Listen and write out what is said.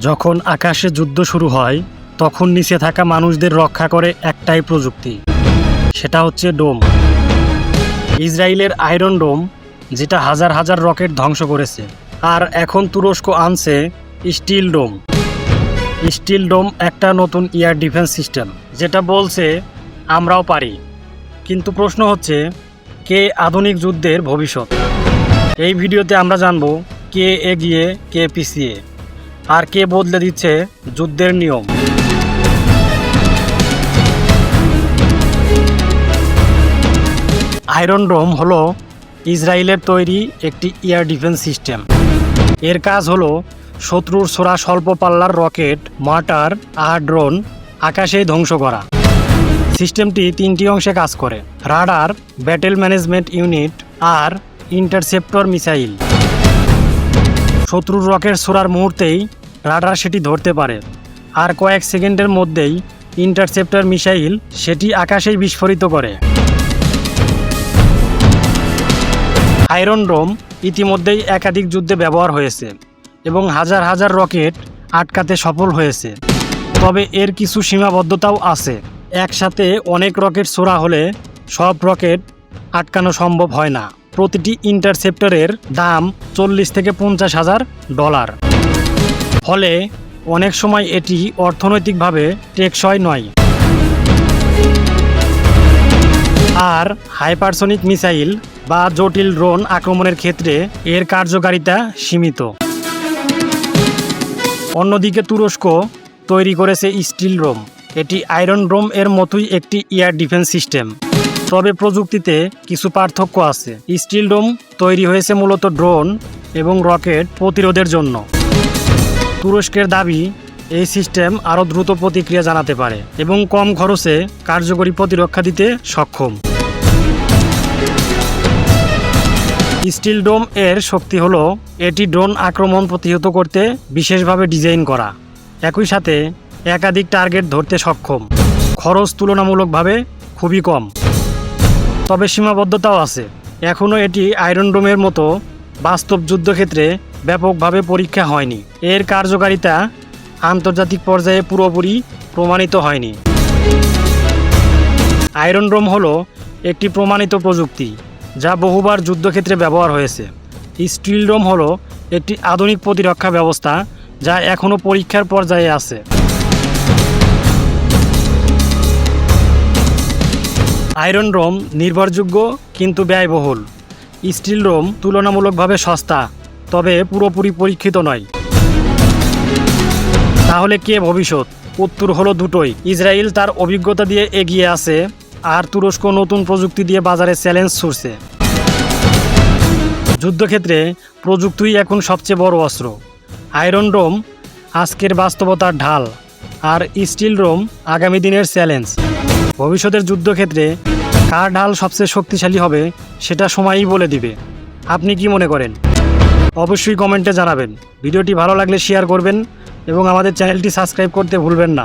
যখন আকাশে যুদ্ধ শুরু হয়, তখন নিচে থাকা মানুষদের রক্ষা করে একটাই প্রযুক্তি। সেটা হচ্ছে ডোম। ইসরায়েলের আয়রন ডোম, যেটা হাজার হাজার রকেট ধ্বংস করেছে। আর এখন তুরস্ক আনছে স্টিল ডোম। স্টিল ডোম একটা নতুন এয়ার ডিফেন্স সিস্টেম, যেটা বলছে, আমরাও পারি। কিন্তু প্রশ্ন হচ্ছে, কে আধুনিক যুদ্ধের ভবিষ্যৎ? এই ভিডিওতে আমরা জানব, কে এগিয়ে, কে পিছিয়ে। আর কে বদলে দিচ্ছে যুদ্ধের নিয়ম? আয়রন ডোম হলো ইসরায়েলের তৈরি একটি এয়ার ডিফেন্স সিস্টেম এর কাজ হলো শত্রুর ছোড়া স্বল্প পাল্লার রকেট, মার্টার আর ড্রোন আকাশেই ধ্বংস করা। সিস্টেমটি তিনটি অংশে কাজ করে, রাডার ব্যাটেল ম্যানেজমেন্ট ইউনিট আর ইন্টারসেপ্টর মিসাইল শত্রুর রকেট ছোড়ার মুহূর্তেই রাডার সেটি ধরতে পারে। আর কয়েক সেকেন্ডের মধ্যেই ইন্টারসেপ্টর মিসাইল সেটি আকাশেই বিস্ফোরিত করে। আয়রন ডোম ইতিমধ্যেই একাধিক যুদ্ধে ব্যবহার হয়েছে এবং হাজার হাজার রকেট আটকাতে সফল হয়েছে। তবে এর কিছু সীমাবদ্ধতাও আছে। একসাথে অনেক রকেট ছোড়া হলে সব রকেট আটকানো সম্ভব হয় না। প্রতিটি ইন্টারসেপ্টরের দাম চল্লিশ থেকে পঞ্চাশ হাজার ডলার। ফলে অনেক সময় এটি অর্থনৈতিকভাবে টেকসই নয়। আর হাইপারসনিক মিসাইল বা জটিল ড্রোন আক্রমণের ক্ষেত্রে এর কার্যকারিতা সীমিত। অন্যদিকে তুরস্ক তৈরি করেছে স্টিল রোম। এটি আয়রন ড্রোম এর মতোই একটি এয়ার ডিফেন্স সিস্টেম। তবে প্রযুক্তিতে কিছু পার্থক্য আছে। স্টিল ডোম তৈরি হয়েছে মূলত ড্রোন এবং রকেট প্রতিরোধের জন্য। তুরস্কের দাবি, এই সিস্টেম আরও দ্রুত প্রতিক্রিয়া জানাতে পারে এবং কম খরচে কার্যকরী প্রতিরক্ষা দিতে সক্ষম। স্টিল ডোম এর শক্তি হলো, এটি ড্রোন আক্রমণ প্রতিহত করতে বিশেষভাবে ডিজাইন করা। একই সাথে একাধিক টার্গেট ধরতে সক্ষম। খরচ তুলনামূলকভাবে খুবই কম। তবে সীমাবদ্ধতাও আছে। এখনও এটি আয়রন ডোমের মতো বাস্তব যুদ্ধক্ষেত্রে ব্যাপকভাবে পরীক্ষা হয়নি। এর কার্যকারিতা আন্তর্জাতিক পর্যায়ে পুরোপুরি প্রমাণিত হয়নি। আয়রন ডোম হলো একটি প্রমাণিত প্রযুক্তি, যা বহুবার যুদ্ধক্ষেত্রে ব্যবহার হয়েছে। স্টিল ডোম হলো একটি আধুনিক প্রতিরক্ষা ব্যবস্থা, যা এখনও পরীক্ষার পর্যায়ে আছে। আয়রন ডোম নির্ভরযোগ্য, কিন্তু ব্যয়বহুল। স্টিল রোম তুলনামূলকভাবে সস্তা, তবে পুরোপুরি পরীক্ষিত নয়। তাহলে কে ভবিষ্যৎ? উত্তর হলো দুটোই। ইসরায়েল তার অভিজ্ঞতা দিয়ে এগিয়ে আছে, আর তুরস্ক নতুন প্রযুক্তি দিয়ে বাজারে চ্যালেঞ্জ ছুড়ছে। যুদ্ধক্ষেত্রে প্রযুক্তিই এখন সবচেয়ে বড় অস্ত্র। আয়রন ডোম আজকের বাস্তবতার ঢাল। আর স্টিল রোম আগামী দিনের চ্যালেঞ্জ। ভবিষ্যতের যুদ্ধক্ষেত্রে কার ঢাল সবচেয়ে শক্তিশালী হবে, সেটা সময়ই বলে দিবে। আপনি কি মনে করেন? অবশ্যই কমেন্টে জানাবেন। ভিডিওটি ভালো লাগলে শেয়ার করবেন এবং আমাদের চ্যানেলটি সাবস্ক্রাইব করতে ভুলবেন না।